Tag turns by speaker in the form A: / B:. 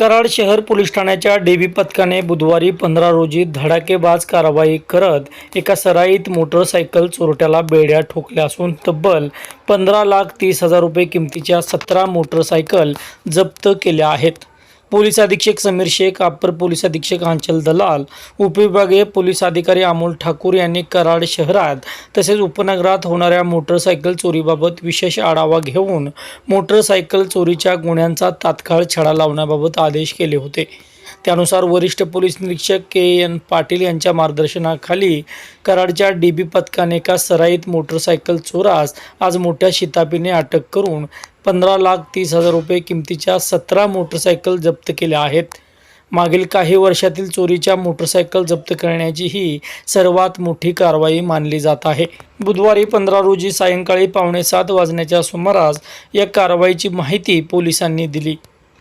A: कराड शहर पोलीस ठाण्याच्या डेबी पथकाने बुधवारी पंधरा रोजी धडाकेबाज कारवाई करत एका सराईत मोटरसायकल चोरट्याला बेड्या ठोकल्या असून तब्बल पंधरा लाख तीस हजार रुपये किमतीच्या सतरा मोटरसायकल जप्त केल्या आहेत. पोलीस अधीक्षक समीर शेख अप्पर पोलीस अधीक्षक आंचल दलाल उपविभागीय पोलीस अधिकारी अमोल ठाकूर यांनी कराड शहरात तसेच उपनगरात होणाऱ्या मोटरसायकल चोरीबाबत विशेष आढावा घेऊन मोटरसायकल चोरीच्या गुन्ह्यांचा तात्काळ छडा लावण्याबाबत आदेश केले होते. त्यानुसार वरिष्ठ पोलीस निरीक्षक के. एन. पाटील यांच्या मार्गदर्शनाखाली कराडच्या डीबी पथकाने एका सराईत मोटरसायकल चोरास आज मोठ्या शितापीने अटक करून पंधरा लाख तीस हजार रुपये किमतीच्या सतरा मोटरसायकल जप्त केल्या आहेत. मागील काही वर्षातील चोरीच्या मोटरसायकल जप्त करण्याची ही सर्वात मोठी कारवाई मानली जात आहे. बुधवारी पंधरा रोजी सायंकाळी पावणे सात वाजण्याच्या सुमारास या कारवाईची माहिती पोलिसांनी दिली.